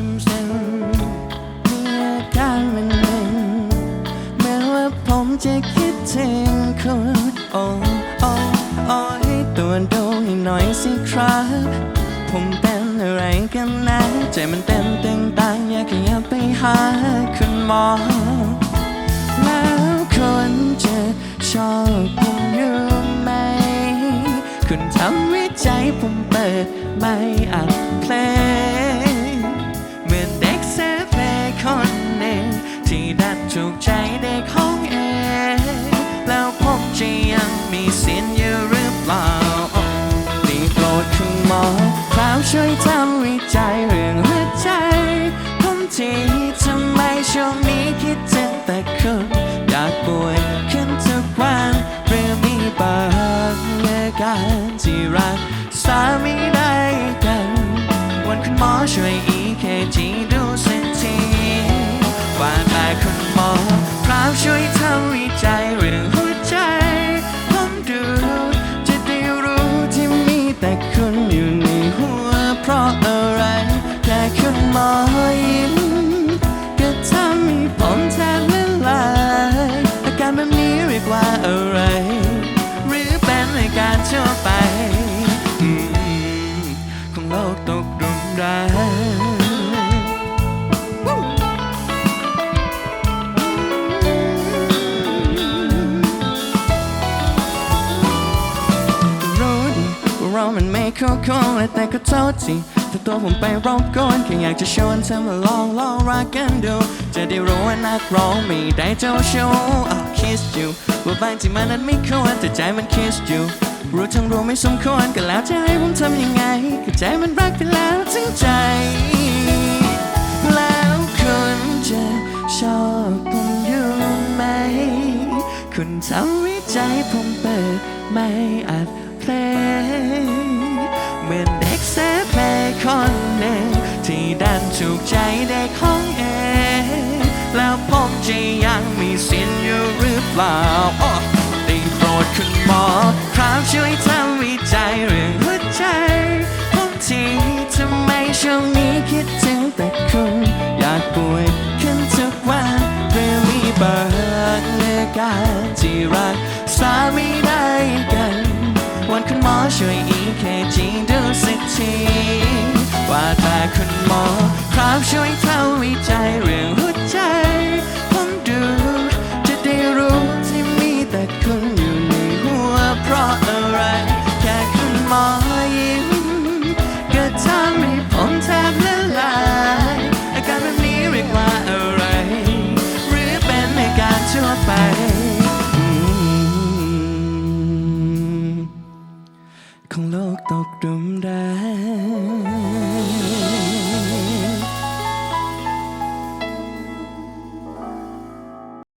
ซึมซึมมีอาการมันหนึ่งเมือนว่าผมจะคิดถึงคุณโอ้โอ้โอ้ให้ตัวดูให้หน่อยสิครับ ผมเป็นอะไรกันนะใจมันเต้นตึงตังอยากขยับไปหาคุณหมอแล้วคนจะชอบผมอยู่ไหม คุณทำให้ใจผมเปิดไม่อัดเพลง คนหนึ่ง ที่ดันถูกใจเด็กห้องเองแล้วผมจะยังมีสิทธิ์อยู่หรือเปล่าได้โปรดคุณหมอครับช่วยทำวิจัยเรื่องหัวใจ ผมทีทำไมช่วงนี้คิดถึงแต่คุณอยากป่วยขึ้นทุกวันหรือมีบางอาการที่รักษาไม่ได้กัน วันคุณหมอช่วย EKG ดูสั ว่าแต่คุณหมอครับช่วยทำวิจัยเรื่องหัวใจ ผมดูจะได้รู้ที่มีแต่คุณอยู่ในหัวเพราะอะไร แค่คุณหมอยิ้ม เรามันไม่เข้าคงเลยแต่ก็โทษทีถ้าตัวผมไปรบกวนแค่อยากจะชวนเธอมาลองลองรักกันดู จะได้รู้ว่านักร้องไม่ได้เจ้าชู้อะ kiss you ว่าบางที่มันนั้นไม่ควรแต่ใจมัน kiss you รู้ทั้งรู้ไม่สมควรก็แล้วจะให้ผมทำยังไงก็ใจมันรักไปแล้วทั้งใจ แล้วคุณจะชอบผมอยู่ไหม คุณทำวิจัยผมเปิดไม่อัด เพลงเหมือนเด็กเซฟเพลงคนหนึ่งที่ดันถูกใจเด็กห้องเองแล้วผมจะยังมีสิทธิ์อยู่หรือเปล่าอ้อได้โปรดคุณหมอครับช่วยทำวิจัยเรื่องหัวใจผมทีทำไมช่วงนี้คิดถึงแต่คุณอยากป่วยขึ้นทุกวันเพื่อมีบางอาการที่รักษาไม่ได้กัน วนคุณหมอช่วย EKG ดูสักที ว่าแต่คุณหมอ ครับช่วยเทวิจัย ตกดุมรัก